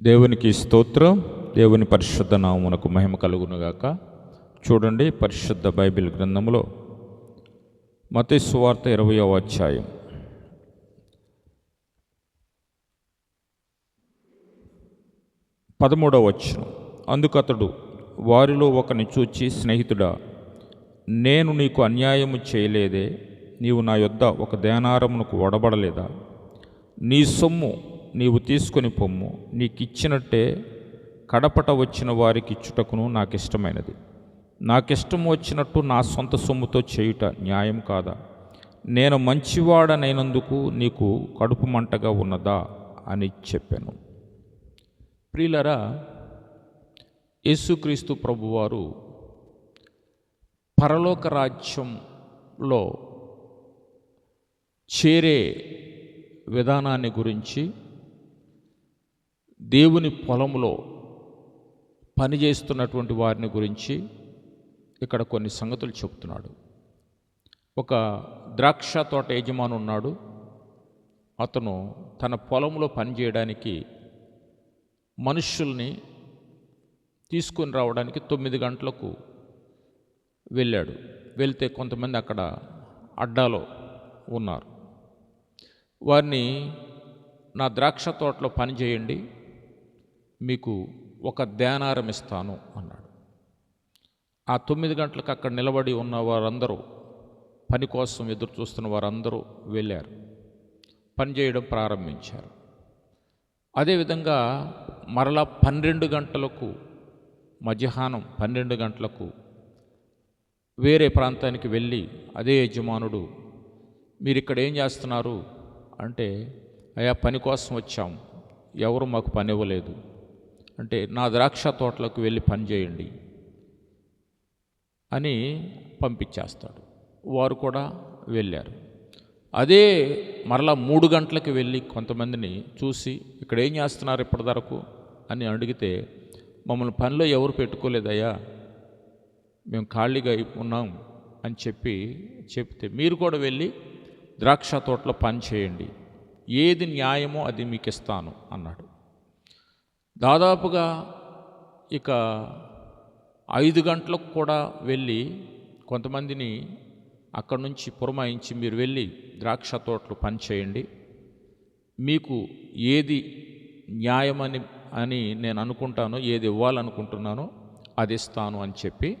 దేవునికి స్తోత్రం దేవుని పరిశుద్ధ నామునకు మహిమ కలుగునుగాక. చూడండి పరిశుద్ధ బైబిల్ గ్రంథంలో మత సువార్త ఇరవయో అధ్యాయం. పదమూడవ వచనం. అతడు వారిలో ఒకని చూచి స్నేహితుడా నేను నీకు అన్యాయము చేయలేదే నీవు నా యొద్ద ఒక దేనారమునకు వడబడలేదా? నీ సొమ్ము నీవు తీసుకొని పొమ్ము. నీకిచ్చినట్టే కడపట వచ్చిన వారికి ఇచ్చుటకును నాకు ఇష్టమైనది నాకిష్టం వచ్చినట్టు నా సొంత సొమ్ముతో చేయుట న్యాయం కాదా? నేను మంచివాడనైనందుకు నీకు కడుపు మంటగా ఉన్నదా? అని చెప్పాను. ప్రియులరా యేసుక్రీస్తు ప్రభువారు పరలోక రాజ్యంలో చేరే విధానాన్ని గురించి దేవుని పొలంలో పనిచేస్తున్నటువంటి వారిని గురించి ఇక్కడ కొన్ని సంగతులు చెప్తున్నాడు ఒక ద్రాక్ష తోట యజమాని ఉన్నాడు. అతను తన పొలంలో పనిచేయడానికి మనుషుల్ని తీసుకొని రావడానికి తొమ్మిది గంటలకు వెళ్ళాడు. వెళ్తే కొంతమంది అక్కడ అడ్డాలో ఉన్నారు. వారిని నా ద్రాక్ష తోటలో పని చేయండి. మీకు ఒక ధ్యానారం ఇస్తాను అన్నాడు. ఆ తొమ్మిది గంటలకు అక్కడ నిలబడి ఉన్న వారందరూ పని కోసం ఎదురు చూస్తున్న వారందరూ వెళ్ళారు. పని చేయడం ప్రారంభించారు. అదేవిధంగా మరలా పన్నెండు గంటలకు మధ్యాహ్నం పన్నెండు గంటలకు వేరే ప్రాంతానికి వెళ్ళి అదే యజమానుడు మీరు ఇక్కడ ఏం చేస్తున్నారు? అంటే అయా పని కోసం వచ్చాం. ఎవరు మాకు పని ఇవ్వలేదు. అంటే నా ద్రాక్ష తోటలకు వెళ్ళి పనిచేయండి అని పంపించేస్తాడు. వారు కూడా వెళ్ళారు. అదే మరలా మూడు గంటలకు వెళ్ళి కొంతమందిని చూసి ఇక్కడ ఏం చేస్తున్నారు ఇప్పటివరకు అని అడిగితే మమ్మల్ని పనిలో ఎవరు పెట్టుకోలేదయ్యా? మేము ఖాళీగా ఉన్నాం అని చెప్పి చెప్తే మీరు కూడా వెళ్ళి ద్రాక్ష తోటలో పని చేయండి. ఏది న్యాయమో అది మీకు ఇస్తాను అన్నాడు. దాదాపుగా ఇక ఐదు గంటలకు కూడా వెళ్ళి కొంతమందిని అక్కడి నుంచి పురమాయించి మీరు వెళ్ళి ద్రాక్ష తోటలు పనిచేయండి. మీకు ఏది న్యాయమని అని నేను అనుకుంటానో ఏది ఇవ్వాలనుకుంటున్నానో అది ఇస్తాను అని చెప్పి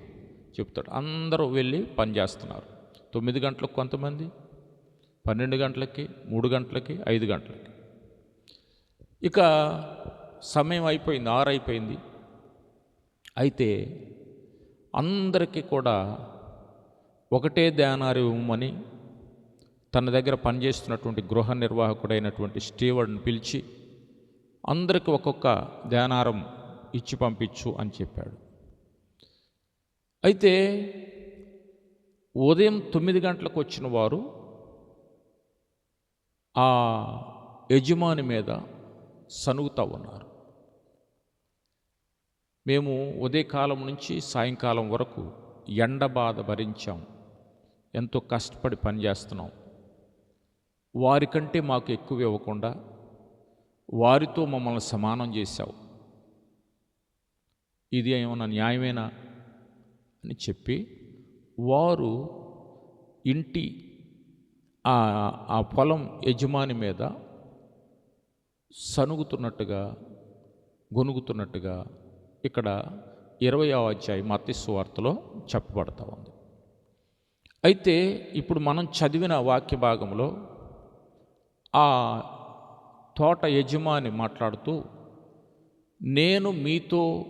చెప్తాడు. అందరూ వెళ్ళి పని చేస్తున్నారు. తొమ్మిది గంటలకు కొంతమంది పన్నెండు గంటలకి మూడు గంటలకి ఐదు గంటలకి. ఇక సమయం అయిపోయింది ఆరైపోయింది అయితే అందరికీ కూడా ఒకటే ధ్యానారు ఉమ్మని తన దగ్గర పనిచేస్తున్నటువంటి గృహ నిర్వాహకుడైనటువంటి స్టీవర్డ్ని పిలిచి అందరికి ఒక్కొక్క ధ్యానారం ఇచ్చి పంపించు అని చెప్పాడు. అయితే ఉదయం తొమ్మిది గంటలకు వచ్చిన వారు ఆ యజమాని మీద సనుగుతూ ఉన్నారు. మేము ఉదయకాలం నుంచి సాయంకాలం వరకు ఎండ బాధ భరించాం. ఎంతో కష్టపడి పనిచేస్తున్నాం వారికంటే మాకు ఎక్కువ ఇవ్వకుండా వారితో మమ్మల్ని సమానం చేశావు. ఇది ఏమైనా న్యాయమేనా అని చెప్పి వారు ఇంటి ఆ ఆ పొలం యజమాని మీద సనుగుతున్నట్టుగా గొనుగుతున్నట్టుగా ఇక్కడ ఇరవై అధ్యాయం మత్స్సు వార్తలో చెప్పబడతా ఉంది. అయితే ఇప్పుడు మనం చదివిన వాక్య భాగంలో ఆ తోట యజమాని మాట్లాడుతూ నేను మీతో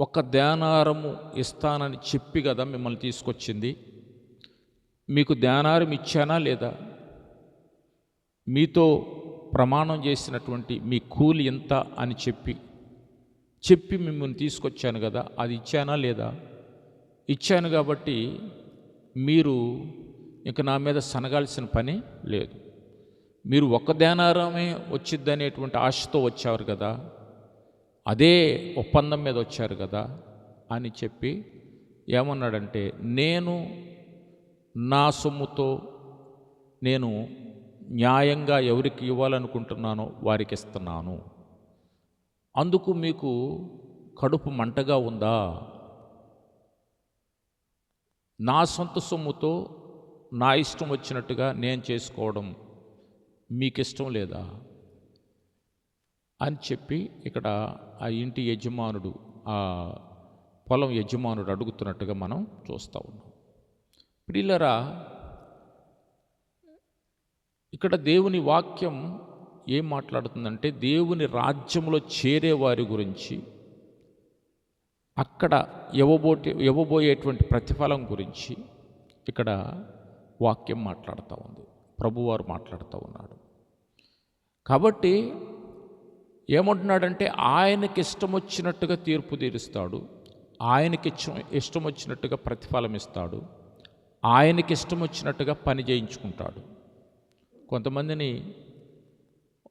ఒక ధ్యానారము ఇస్తానని చెప్పి కదా మిమ్మల్ని తీసుకొచ్చింది. మీకు ధ్యానారం ఇచ్చానా లేదా? మీతో ప్రమాణం చేసినటువంటి మీ కూలి ఎంత? అని చెప్పి చెప్పి మిమ్మల్ని తీసుకొచ్చాను కదా అది ఇచ్చానా లేదా? ఇచ్చాను కాబట్టి మీరు ఇక నా మీద సనగాల్సిన పని లేదు. మీరు ఒక్క ధ్యానారమే వచ్చిద్దనేటువంటి ఆశతో వచ్చారు కదా అదే ఒప్పందం మీద వచ్చారు కదా అని చెప్పి ఏమన్నాడంటే నేను నా సొమ్ముతో నేను న్యాయంగా ఎవరికి ఇవ్వాలనుకుంటున్నానో వారికి ఇస్తున్నాను. అందుకు మీకు కడుపు మంటగా ఉందా? నా సొంత సొమ్ముతో నా ఇష్టం వచ్చినట్టుగా నేను చేసుకోవడం మీకు ఇష్టం లేదా? అని చెప్పి ఇక్కడ ఆ ఇంటి యజమానుడు ఆ పొలం యజమానుడు అడుగుతున్నట్టుగా మనం చూస్తూ ఉన్నాం. ప్రియులరా ఇక్కడ దేవుని వాక్యం ఏం మాట్లాడుతుందంటే దేవుని రాజ్యంలో చేరే వారి గురించి అక్కడ ఇవ్వబోటే ఇవ్వబోయేటువంటి ప్రతిఫలం గురించి ఇక్కడ వాక్యం మాట్లాడుతూ ఉంది. ప్రభువారు మాట్లాడుతూ ఉన్నాడు. కాబట్టి ఏమంటున్నాడంటే ఆయనకి ఇష్టం వచ్చినట్టుగా తీర్పు తీరుస్తాడు ఆయనకి ఇష్టం ఇష్టం వచ్చినట్టుగా ప్రతిఫలం ఇస్తాడు ఆయనకి ఇష్టం వచ్చినట్టుగా పని చేయించుకుంటాడు. కొంతమందిని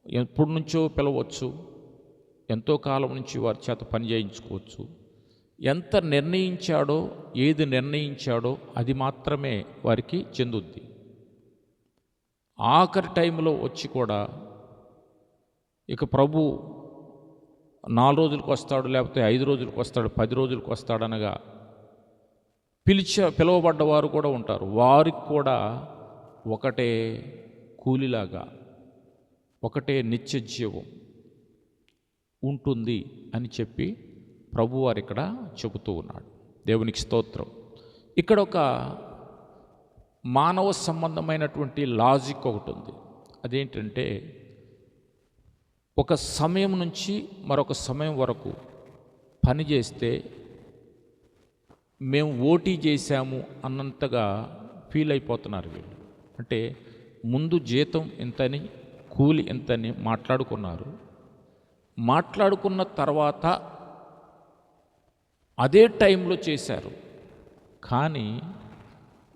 ఎప్పటి నుంచో పిలవచ్చు ఎంతో కాలం నుంచి వారి చేత పని చేయించుకోవచ్చు. ఎంత నిర్ణయించాడో ఏది నిర్ణయించాడో అది మాత్రమే వారికి చెందుద్ది. ఆఖరి టైంలో వచ్చి కూడా ఇక ప్రభు నాలుగు రోజులకు వస్తాడు లేకపోతే ఐదు రోజులకు వస్తాడు పది రోజులకు వస్తాడనగా పిలిచ పిలువబడ్డవారు కూడా ఉంటారు. వారికి కూడా ఒకటే కూలిలాగా ఒకటే నిత్య జీవం ఉంటుంది అని చెప్పి ప్రభువారు ఇక్కడ చెబుతూ ఉన్నాడు. దేవునికి స్తోత్రం. ఇక్కడ ఒక మానవ సంబంధమైనటువంటి లాజిక్ ఒకటి ఉంది. అదేంటంటే ఒక సమయం నుంచి మరొక సమయం వరకు పని చేస్తే మేము ఓటీ చేశాము అన్నంతగా ఫీల్ అయిపోతున్నారు వీళ్ళు. అంటే ముందు జీతం ఎంతని కూలి ఎంతని మాట్లాడుకున్నారు. మాట్లాడుకున్న తర్వాత అదే టైంలో చేశారు. కానీ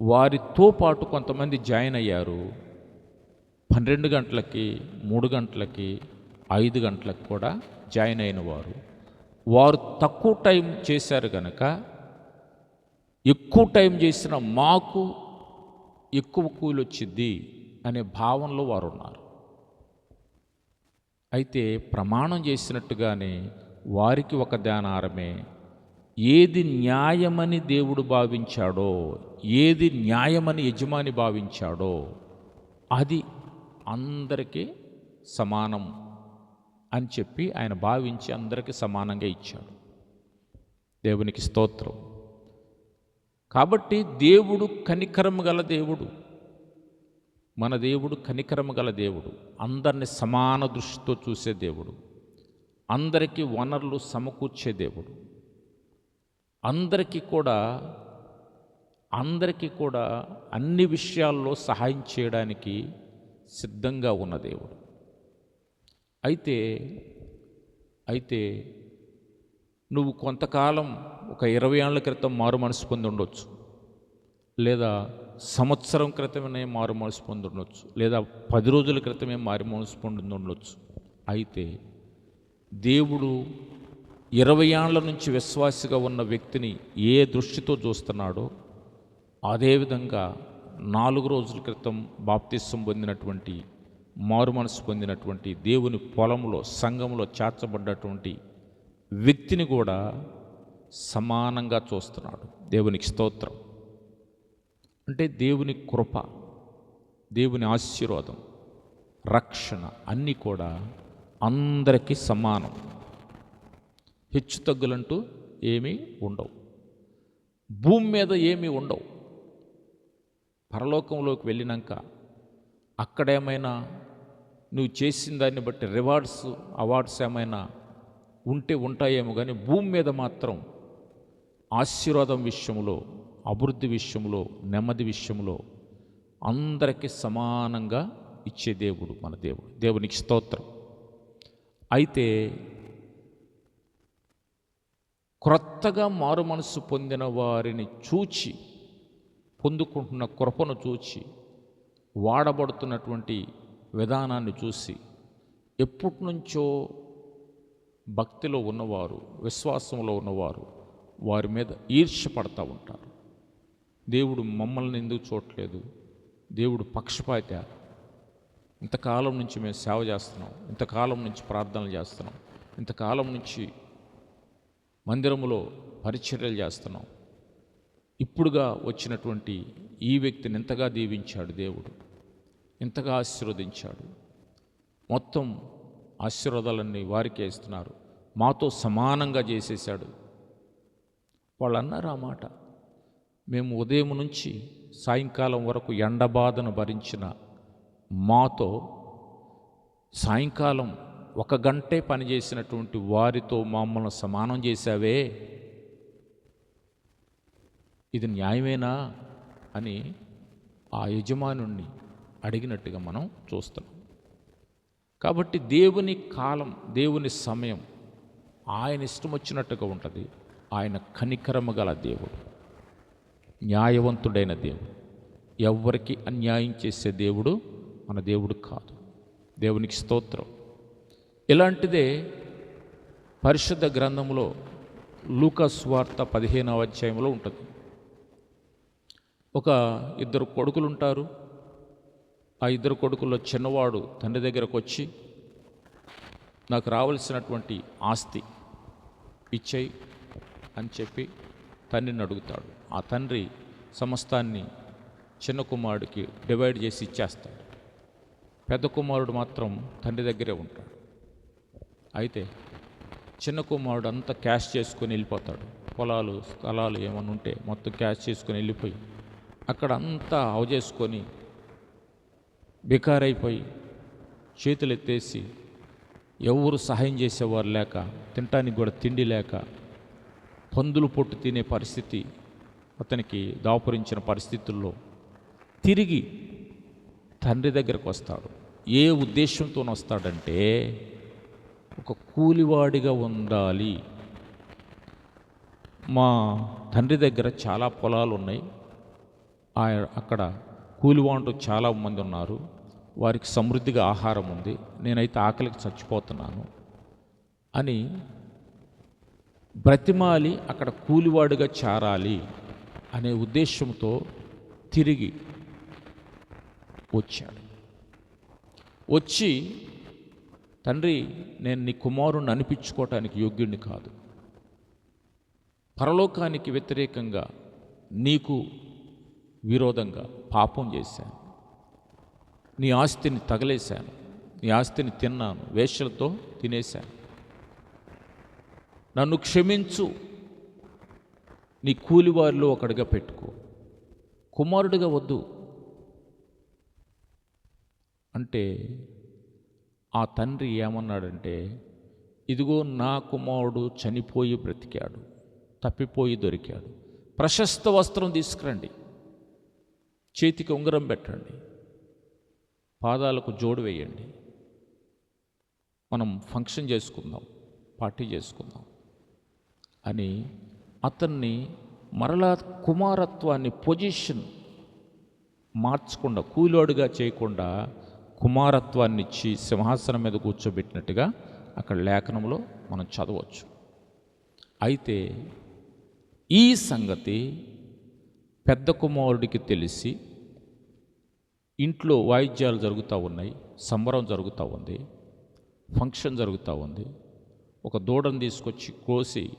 వారితో పాటు కొంతమంది జాయిన్ అయ్యారు. పన్నెండు గంటలకి మూడు గంటలకి ఐదు గంటలకు కూడా జాయిన్ అయిన వారు. వారు తక్కువ టైం చేశారు కనుక ఎక్కువ టైం చేసిన మాకు ఎక్కువ కూలి వచ్చింది అనే భావనలో వారు ఉన్నారు అయితే ప్రమాణం చేసినట్టుగానే వారికి ఒక ధ్యానారమే. ఏది న్యాయమని దేవుడు భావించాడో ఏది న్యాయమని యజమాని భావించాడో అది అందరికీ సమానం అని చెప్పి ఆయన భావించి అందరికీ సమానంగా ఇచ్చాడు. దేవునికి స్తోత్రం. కాబట్టి దేవుడు కనికరము గల దేవుడు. మన దేవుడు కనికరము గల దేవుడు అందరిని సమాన దృష్టితో చూసే దేవుడు అందరికీ వనరులు సమకూర్చే దేవుడు అందరికీ కూడా అందరికీ కూడా అన్ని విషయాల్లో సహాయం చేయడానికి సిద్ధంగా ఉన్న దేవుడు. అయితే అయితే నువ్వు కొంతకాలం ఒక ఇరవై ఏళ్ళ క్రితం మారు మనసు పొంది ఉండొచ్చు. లేదా సంవత్సరం క్రితమే మారు మనసు పొందుండొచ్చు. లేదా పది రోజుల క్రితమే మారు మనసు పొందుండొచ్చు. అయితే దేవుడు ఇరవై ఏళ్ళ నుంచి విశ్వాసిగా ఉన్న వ్యక్తిని ఏ దృష్టితో చూస్తున్నాడో అదేవిధంగా నాలుగు రోజుల క్రితం బాప్తిస్వం పొందినటువంటి మారు మనసు పొందినటువంటి దేవుని పొలంలో సంఘంలో చేర్చబడ్డటువంటి వ్యక్తిని కూడా సమానంగా చూస్తున్నాడు. దేవునికి స్తోత్రం. అంటే దేవుని కృప దేవుని ఆశీర్వాదం రక్షణ అన్నీ కూడా అందరికీ సమానం. హెచ్చు తగ్గులంటూ ఏమీ ఉండవు. భూమి మీద ఏమీ ఉండవు. పరలోకంలోకి వెళ్ళినాక అక్కడేమైనా నువ్వు చేసిన దాన్ని బట్టి రివార్డ్స్ అవార్డ్స్ ఏమైనా ఉంటే ఉంటాయేమో కానీ భూమి మీద మాత్రం ఆశీర్వాదం విషయంలో అభివృద్ధి విషయంలో నెమ్మది విషయంలో అందరికీ సమానంగా ఇచ్చే దేవుడు మన దేవుడు. దేవునికి స్తోత్రం. అయితే క్రొత్తగా మారు మనసు పొందిన వారిని చూచి పొందుకుంటున్న కృపను చూచి వాడబడుతున్నటువంటి విధానాన్ని చూసి ఎప్పటి నుంచో భక్తిలో ఉన్నవారు విశ్వాసంలో ఉన్నవారు వారి మీద ఈర్ష్య పడతా ఉంటారు. దేవుడు మమ్మల్ని ఎందుకు చూడట్లేదు? దేవుడు పక్షపాత ఇంతకాలం నుంచి మేము సేవ చేస్తున్నాం. ఇంతకాలం నుంచి ప్రార్థనలు చేస్తున్నాం. ఇంతకాలం నుంచి మందిరములో పరిచర్యలు చేస్తున్నాం. ఇప్పుడుగా వచ్చినటువంటి ఈ వ్యక్తిని ఎంతగా దీవించాడు దేవుడు? ఎంతగా ఆశీర్వదించాడు? మొత్తం ఆశీర్వాదాలన్నీ వారికే ఇస్తున్నారు. మాతో సమానంగా చేసేశాడు. వాళ్ళు అన్నారు ఆ మాట. మేము ఉదయం నుంచి సాయంకాలం వరకు ఎండబాధను భరించిన మాతో సాయంకాలం ఒక గంటే పనిచేసినటువంటి వారితో మమ్మల్ని సమానం చేశావే. ఇది న్యాయమేనా అని ఆ యజమానుణ్ణి అడిగినట్టుగా మనం చూస్తున్నాం. కాబట్టి దేవుని కాలం దేవుని సమయం ఆయన ఇష్టం వచ్చినట్టుగా ఉంటుంది. ఆయన కనికరము గల దేవుడు. న్యాయవంతుడైన దేవుడు. ఎవరికి అన్యాయం చేసే దేవుడు మన దేవుడు కాదు. దేవునికి స్తోత్రం. ఇలాంటిదే పరిశుద్ధ గ్రంథంలో లూకస్ వార్త పదిహేనవ అధ్యాయంలో ఉంటుంది. ఒక ఇద్దరు కొడుకులు ఉంటారు ఆ ఇద్దరు కొడుకుల్లో చిన్నవాడు తండ్రి దగ్గరకు వచ్చి నాకు రావలసినటువంటి ఆస్తి ఇచ్చేయి అని చెప్పి తండ్రిని అడుగుతాడు. ఆ తండ్రి సమస్తాన్ని చిన్న కుమారుడికి డివైడ్ చేసి ఇచ్చేస్తాడు. పెద్ద కుమారుడు మాత్రం తండ్రి దగ్గరే ఉంటాడు. అయితే చిన్న కుమారుడు అంతా క్యాష్ చేసుకొని వెళ్ళిపోతాడు. పొలాలు స్థలాలు ఏమైనా ఉంటే మొత్తం క్యాష్ చేసుకొని వెళ్ళిపోయి అక్కడ అంతా అవజేసుకొని బికారైపోయి చేతులు ఎత్తేసి ఎవరు సహాయం చేసేవారు లేక తినటానికి కూడా తిండి లేక పందులు పొట్టు తినే పరిస్థితి అతనికి దాపురించిన పరిస్థితుల్లో తిరిగి తండ్రి దగ్గరకు వస్తాడు. ఏ ఉద్దేశంతో వస్తాడంటే ఒక కూలివాడిగా ఉండాలి. మా తండ్రి దగ్గర చాలా పొలాలు ఉన్నాయి ఆ- అక్కడ కూలివాంటు చాలా మంది ఉన్నారు. వారికి సమృద్ధిగా ఆహారం ఉంది. నేనైతే ఆకలికి చచ్చిపోతున్నాను అని బ్రతిమాలి అక్కడ కూలివాడిగా చేరాలి. అనే ఉద్దేశంతో తిరిగి వచ్చాడు. వచ్చి తండ్రి నేను నీ కుమారుణ్ణి అనిపించుకోవటానికి యోగ్యుడిని కాదు. పరలోకానికి వ్యతిరేకంగా నీకు విరోధంగా పాపం చేశాను. నీ ఆస్తిని తగలేశాను. నీ ఆస్తిని తిన్నాను. వేషలతో తినేశాను. నన్ను క్షమించు. నీ కూలివారిలో ఒకడిగా పెట్టుకో. కుమారుడిగా వద్దు. అంటే ఆ తండ్రి ఏమన్నాడంటే ఇదిగో నా కుమారుడు చనిపోయి బ్రతికాడు తప్పిపోయి దొరికాడు. ప్రశస్త వస్త్రం తీసుకురండి. చేతికి ఉంగరం పెట్టండి. పాదాలకు జోడు వేయండి. మనం ఫంక్షన్ చేసుకుందాం పార్టీ చేసుకుందాం అని అతన్ని మరలా కుమారత్వాన్ని పొజిషన్ మార్చకుండా కూలోడుగా చేయకుండా కుమారత్వాన్ని ఇచ్చి సింహాసనం మీద కూర్చోబెట్టినట్టుగా అక్కడ లేఖనంలో మనం చదవచ్చు. అయితే ఈ సంగతి పెద్ద కుమారుడికి తెలిసి ఇంట్లో వాయిద్యాలు జరుగుతూ ఉన్నాయి సంబరం జరుగుతూ ఉంది ఫంక్షన్ జరుగుతూ ఉంది. ఒక దూడను తీసుకొచ్చి కోసి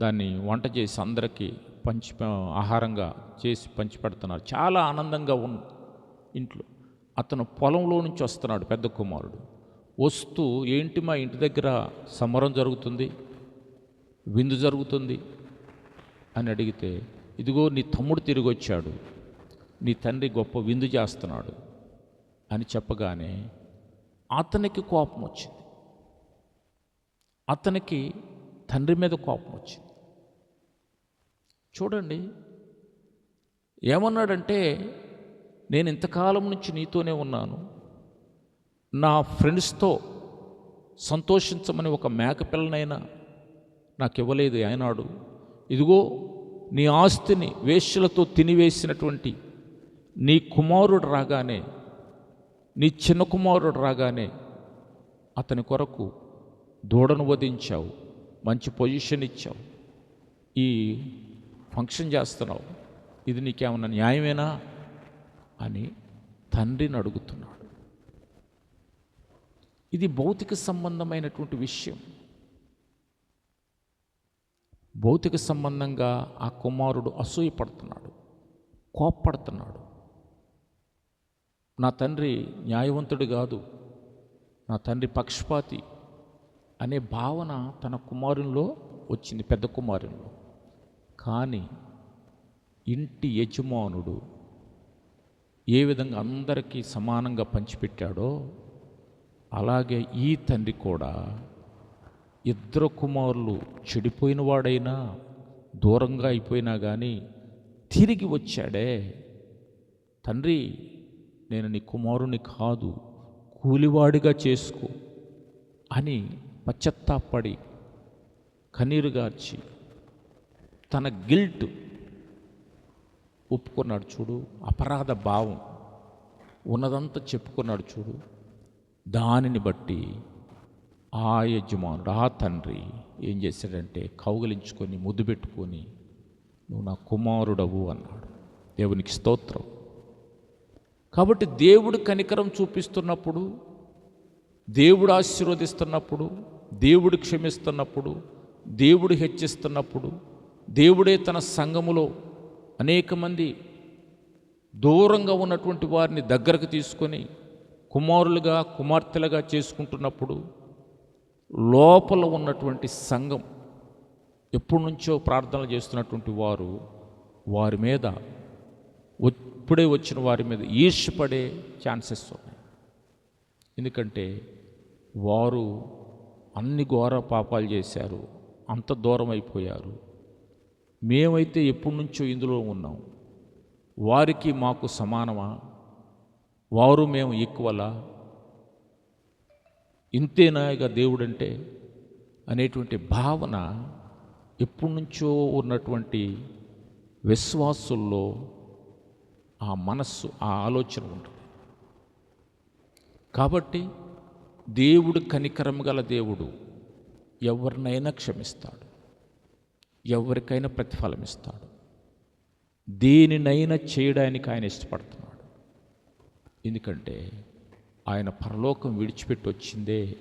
దాన్ని వంట చేసి అందరికీ పంచి ఆహారంగా చేసి పంచిపెడుతున్నారు. చాలా ఆనందంగా ఉంది ఇంట్లో. అతను పొలంలో నుంచి వస్తున్నాడు పెద్ద కుమారుడు. వస్తూ ఏంటి మా ఇంటి దగ్గర సమరం జరుగుతుంది? విందు జరుగుతుంది? అని అడిగితే ఇదిగో నీ తమ్ముడు తిరిగి వచ్చాడు. నీ తండ్రి గొప్ప విందు చేస్తున్నాడు అని చెప్పగానే అతనికి కోపం వచ్చింది. అతనికి తండ్రి మీద కోపం వచ్చింది. చూడండి ఏమన్నాడంటే నేను ఇంతకాలం నుంచి నీతోనే ఉన్నాను. నా ఫ్రెండ్స్తో సంతోషించమని ఒక మేకపిల్లనైనా నాకు ఇవ్వలేదు ఆయనాడు ఇదిగో నీ ఆస్తిని వేశ్యలతో తినివేసినటువంటి నీ కుమారుడు రాగానే నీ చిన్న కుమారుడు రాగానే అతని కొరకు దూడను వధించావు మంచి పొజిషన్ ఇచ్చావు. ఈ ఫంక్షన్ చేస్తున్నావు. ఇది నీకేమన్నా న్యాయమేనా? అని తండ్రిని అడుగుతున్నాడు. ఇది భౌతిక సంబంధమైనటువంటి విషయం. భౌతిక సంబంధంగా ఆ కుమారుడు అసూయపడుతున్నాడు. కోప్పడుతున్నాడు. నా తండ్రి న్యాయవంతుడు కాదు. నా తండ్రి పక్షపాతి అనే భావన తన కుమారుల్లో వచ్చింది పెద్ద కుమారుల్లో కానీ ఇంటి యజమానుడు ఏ విధంగా అందరికీ సమానంగా పంచిపెట్టాడో అలాగే ఈ తండ్రి కూడా ఇద్దరు కుమారులు చెడిపోయిన వాడైనా దూరంగా అయిపోయినా కానీ తిరిగి వచ్చాడే. తండ్రి నేను నీ కుమారుని కాదు కూలివాడిగా చేసుకో అని పశ్చత్తాపడి కన్నీరుగార్చి తన గిల్ట్ ఒప్పుకున్నాడు చూడు. అపరాధ భావం ఉన్నదంతా చెప్పుకున్నాడు చూడు. దానిని బట్టి ఆ యజమానుడు ఆ తండ్రి ఏం చేశాడంటే కౌగలించుకొని ముద్దు పెట్టుకొని నువ్వు నా కుమారుడవు అన్నాడు. దేవునికి స్తోత్రం. కాబట్టి దేవుడు కనికరం చూపిస్తున్నప్పుడు దేవుడు ఆశీర్వదిస్తున్నప్పుడు దేవుడు క్షమిస్తున్నప్పుడు దేవుడు హెచ్చిస్తున్నప్పుడు దేవుడే తన సంఘములో అనేక మంది దూరంగా ఉన్నటువంటి వారిని దగ్గరకు తీసుకొని కుమారులుగా కుమార్తెలుగా చేసుకుంటున్నప్పుడు లోపల ఉన్నటువంటి సంఘం ఎప్పటి నుంచో ప్రార్థనలు చేస్తున్నటువంటి వారు వారి మీద ఇప్పుడే వచ్చిన వారి మీద ఈర్ష్యపడే ఛాన్సెస్ ఉన్నాయి. ఎందుకంటే వారు అన్ని ఘోర పాపాలు చేశారు అంత దూరం అయిపోయారు. మేమైతే ఎప్పటి నుంచో ఇందులో ఉన్నాం. వారికి మాకు సమానమా? వారు మేము ఈక్వలా ఇంతేనాయక దేవుడంటే అనేటువంటి భావన ఎప్పటి నుంచో ఉన్నటువంటి విశ్వాసుల్లో ఆ మనస్సు ఆ ఆలోచన ఉంటుంది. కాబట్టి దేవుడు కనికరం గల దేవుడు ఎవరినైనా క్షమిస్తాడు. ఎవరికైనా ప్రతిఫలం ఇస్తాడు దేనినైనా చేయడానికి ఆయన ఇష్టపడుతున్నాడు. ఎందుకంటే ఆయన పరలోకం విడిచిపెట్టి వచ్చిందే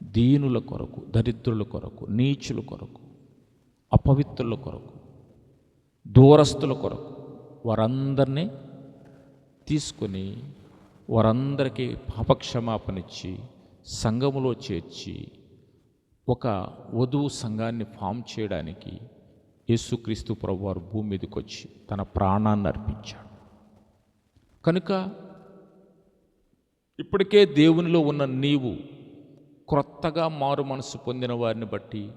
దీనుల కొరకు దరిద్రుల కొరకు నీచుల కొరకు అపవిత్రుల కొరకు దూరస్తుల కొరకు వారందరినీ తీసుకొని వారందరికీ పాపక్షమాపణిచ్చి సంఘములో చేర్చి ఒక వధువు సంఘాన్ని ఫామ్ చేయడానికి యేసుక్రీస్తు ప్రభువారు భూమి మీదకి వచ్చి తన ప్రాణాన్ని అర్పించాడు. కనుక ఇప్పటికే దేవునిలో ఉన్న నీవు క్రొత్తగా మారు మనసు పొందిన వారిని బట్టి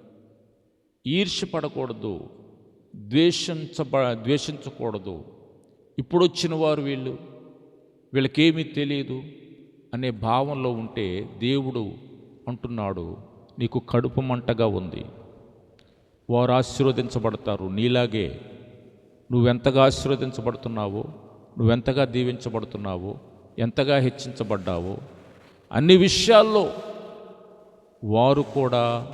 ఈర్ష్యపడకూడదు ద్వేషించబ ద్వేషించకూడదు. ఇప్పుడు వచ్చిన వారు వీళ్ళు వీళ్ళకేమీ తెలియదు అనే భావంలో ఉంటే దేవుడు అంటున్నాడు నీకు కడుపు మంటగా ఉంది. వారు ఆశీర్వదించబడతారు. నీలాగే నువ్వెంతగా ఆశీర్వదించబడుతున్నావో నువ్వెంతగా దీవించబడుతున్నావో ఎంతగా హెచ్చించబడ్డావో అన్ని విషయాల్లో వారు కూడా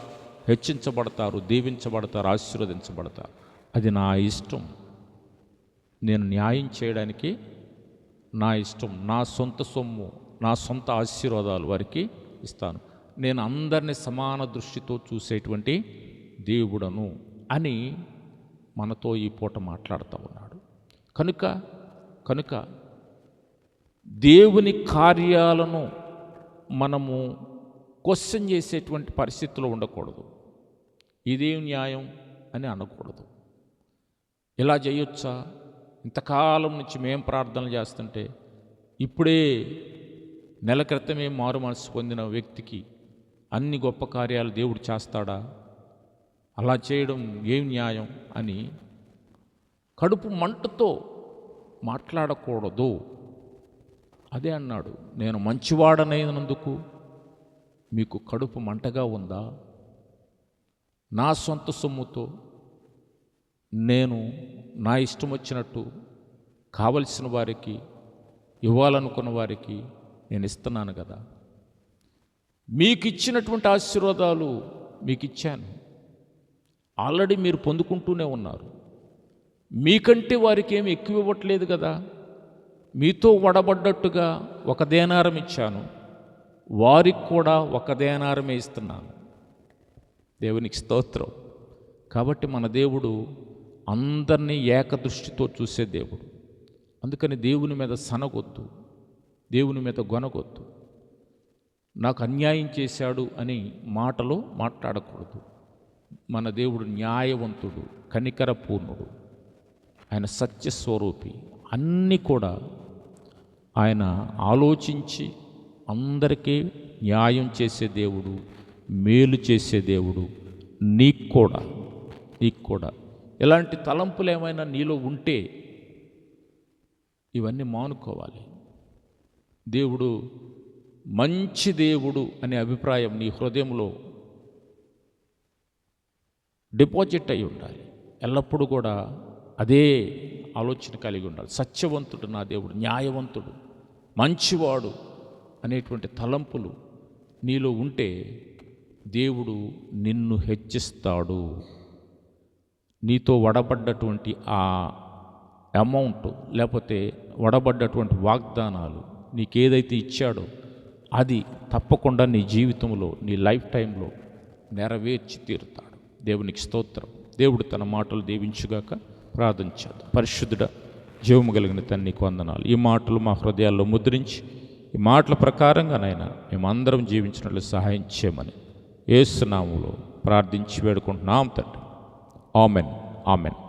హెచ్చించబడతారు దీవించబడతారు ఆశీర్వదించబడతారు. అది నా ఇష్టం. నేను న్యాయం చేయడానికి నా ఇష్టం. నా సొంత సొమ్ము నా సొంత ఆశీర్వాదాలు వారికి ఇస్తాను. నేను అందరిని సమాన దృష్టితో చూసేటువంటి దేవుడను అని మనతో ఈ పూట మాట్లాడుతూ ఉన్నాడు. కనుక కనుక దేవుని కార్యాలను మనము క్వశ్చన్ చేసేటువంటి పరిస్థితులు ఉండకూడదు. ఇదేం న్యాయం అని అనకూడదు. ఇలా చేయొచ్చా? ఇంతకాలం నుంచి మేం ప్రార్థనలు చేస్తుంటే ఇప్పుడే నెల క్రితమే మారు మనసు పొందిన వ్యక్తికి అన్ని గొప్ప కార్యాలు దేవుడు చేస్తాడా? అలా చేయడం ఏం న్యాయం అని కడుపు మంటతో మాట్లాడకూడదు. అదే అన్నాడు నేను మంచివాడనైనందుకు మీకు కడుపు మంటగా ఉందా? నా సొంత సొమ్ముతో నేను నా ఇష్టం వచ్చినట్టు కావలసిన వారికి ఇవ్వాలనుకున్న వారికి నేను ఇస్తున్నాను కదా. మీకు ఇచ్చినటువంటి ఆశీర్వాదాలు మీకు ఇచ్చాను ఆల్రెడీ మీరు పొందుకుంటూనే ఉన్నారు. మీకంటే వారికి ఏమి ఎక్కువ ఇవ్వట్లేదు కదా. మీతో వడబడ్డట్టుగా ఒక దేనారం ఇచ్చాను. వారికి కూడా ఒక దేనారమే ఇస్తున్నాను. దేవునికి స్తోత్రం. కాబట్టి మన దేవుడు అందరినీ ఏకదృష్టితో చూసే దేవుడు. అందుకని దేవుని మీద సనగొద్దు. దేవుని మీద గొనగొద్దు. నాకు అన్యాయం చేశాడు అని మాటలో మాట్లాడకూడదు. మన దేవుడు న్యాయవంతుడు కనికరపూర్ణుడు. ఆయన సత్యస్వరూపి అన్నీ కూడా ఆయన ఆలోచించి అందరికీ న్యాయం చేసే దేవుడు మేలు చేసే దేవుడు నీకు కూడా నీకు కూడా. ఇలాంటి తలంపులు ఏమైనా నీలో ఉంటే ఇవన్నీ మానుకోవాలి. దేవుడు మంచి దేవుడు అనే అభిప్రాయం నీ హృదయంలో డిపాజిట్ అయి ఉండాలి. ఎల్లప్పుడూ కూడా అదే ఆలోచన కలిగి ఉండాలి. సత్యవంతుడు నా దేవుడు న్యాయవంతుడు మంచివాడు అనేటువంటి తలంపులు నీలో ఉంటే దేవుడు నిన్ను హెచ్చిస్తాడు. నీతో వడబడ్డటువంటి ఆ అమౌంట్ లేకపోతే వడబడ్డటువంటి వాగ్దానాలు నీకేదైతే ఇచ్చాడో అది తప్పకుండా నీ జీవితంలో నీ లైఫ్ టైంలో నెరవేర్చి తీరుతాడు. దేవునికి స్తోత్రం. దేవుడు తన మాటలు దీవించుగాక ప్రార్థించాడు పరిశుద్ధుడ జీవము కలిగిన తన్ని వందనాలు. ఈ మాటలు మా హృదయాల్లో ముద్రించి ఈ మాటల ప్రకారంగా నైనా మేమందరం జీవించినట్లు సహాయం చేయమని ఏసునాములో ప్రార్థించి వేడుకుంటున్నాం తండ్రి. ఆమెన్. ఆమెన్.